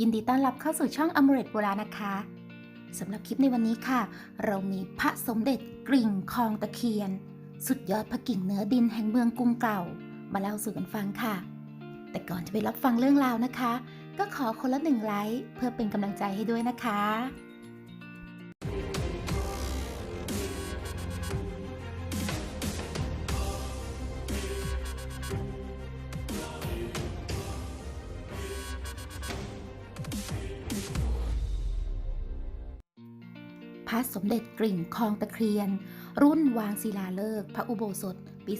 ยินดีต้อนรับเข้าสู่ช่องอมเรตโบราณนะคะสำหรับคลิปในวันนี้ค่ะ เรามีพระสมเด็จกริ่งคลองตะเคียน สุดยอดพระกิ่งเนื้อดินแห่งเมืองกรุงเก่า มาเล่าสู่กันฟังค่ะ แต่ก่อนจะไปรับฟังเรื่องราวนะคะ ก็ขอคนละหนึ่งไลค์เพื่อเป็นกำลังใจให้ด้วยนะคะ ระสมเด็จกริ่งคลองตะเคียน รุ่นวางศิลาฤกษ์พระอุโบสถ ปี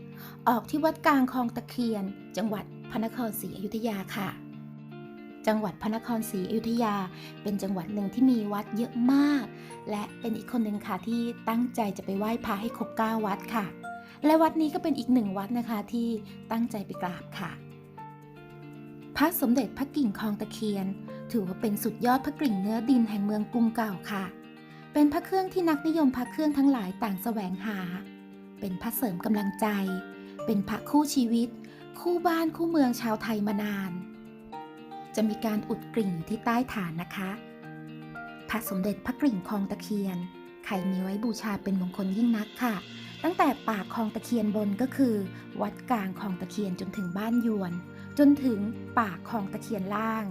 2547 ออกที่วัดกลางคลองตะเคียน จังหวัดพระนครศรีอยุธยาค่ะ จังหวัดพระนครศรีอยุธยา เป็นจังหวัดหนึ่งที่มีวัดเยอะมาก และเป็นอีกคนหนึ่งค่ะที่ตั้งใจจะไปไหว้พระให้ครบ9วัดค่ะ และวัดนี้ก็เป็นอีกหนึ่งวัดนะคะที่ตั้งใจไปกราบค่ะ พระสมเด็จพระกิ่งคลองตะเคียน ถือว่าเป็นสุดยอดพระกริ่งเนื้อดินแห่งเมืองกรุงเก่าค่ะ เป็นพระเครื่องที่นักนิยมพระเครื่องทั้งหลายต่างแสวงหา เป็นพระเสริมกำลังใจ เป็นพระคู่ชีวิต คู่บ้านคู่เมืองชาวไทยมานาน จะมีการอุดกริ่งอยู่ที่ใต้ฐานนะคะ พระสมเด็จพระกริ่งคลองตะเคียน ใครมีไว้บูชาเป็นมงคลยิ่งนักค่ะ ตั้งแต่ปากคลองตะเคียนบนก็คือ วัดกลางคลองตะเคียนจนถึงบ้านยวนจนถึงปากคลองตะเคียนล่าง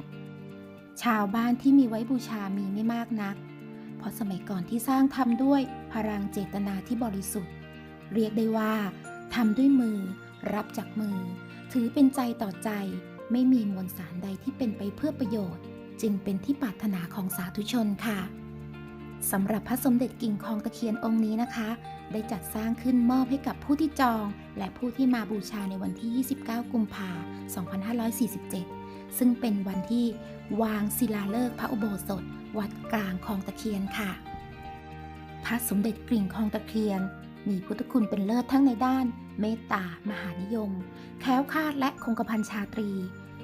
ชาวบ้านที่มีไว้บูชามีไม่มากนัก เพราะสมัยก่อนที่สร้างทำด้วยพลังเจตนาที่บริสุทธิ์ เรียกได้ว่าทำด้วยมือ รับจากมือ ถือเป็นใจต่อใจ ไม่มีมวลสารใดที่เป็นไปเพื่อประโยชน์ จึงเป็นที่ปรารถนาของสาธุชนค่ะสำหรับพระสมเด็จกิ่งคลองตะเคียนองค์นี้นะคะ ได้จัดสร้างขึ้นมอบให้กับผู้ที่จอง และผู้ที่มาบูชาในวันที่ 29 กุมภาพันธ์ 2547 ซึ่งเป็นวันที่วางศิลาฤกษ์พระอุโบสถ วัดกลางคลองตะเคียนค่ะ พระสมเด็จกริ่งคลองตะเคียน มีพุทธคุณเป็นเลิศทั้งในด้าน เมตตามหานิยม แค้วคาดและคงกระพันชาตรี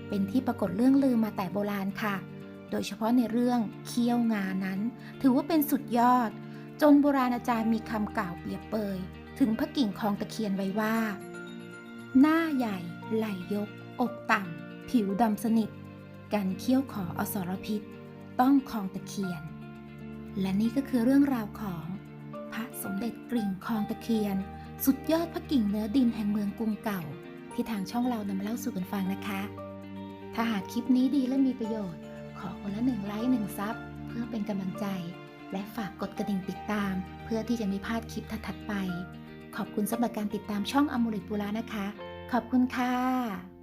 เป็นที่ปรากฏเรื่องลือมาแต่โบราณค่ะ โดยเฉพาะในเรื่องเคี้ยวงานั้น ถือว่าเป็นสุดยอด จนโบราณอาจารย์มีคำกล่าวเปรียบเปย ถึงพระกิ่งคลองตะเคียนไว้ว่า หน้าใหญ่ไหลยก อกต่ำ ผิวดำสนิทกันเคี้ยวขออสรพิษ ต้องคลองตะเคียน และนี่ก็คือเรื่องราวของ พระสมเด็จกริ่งคลองตะเคียน สุดยอดพระกิ่งเนื้อดินแห่งเมืองกรุงเก่า ที่ทางช่องเรานำมาเล่าสู่กันฟังนะคะ ถ้าหากคลิปนี้ดีและมีประโยชน์ ขอคนละหนึ่งไลค์หนึ่งซับเพื่อเป็นกำลังใจ และฝากกดกระดิ่งติดตาม เพื่อที่จะไม่พลาดคลิปถัดๆไป ขอบคุณสำหรับการติดตามช่องอมูริตบุรานะคะ ขอบคุณค่ะ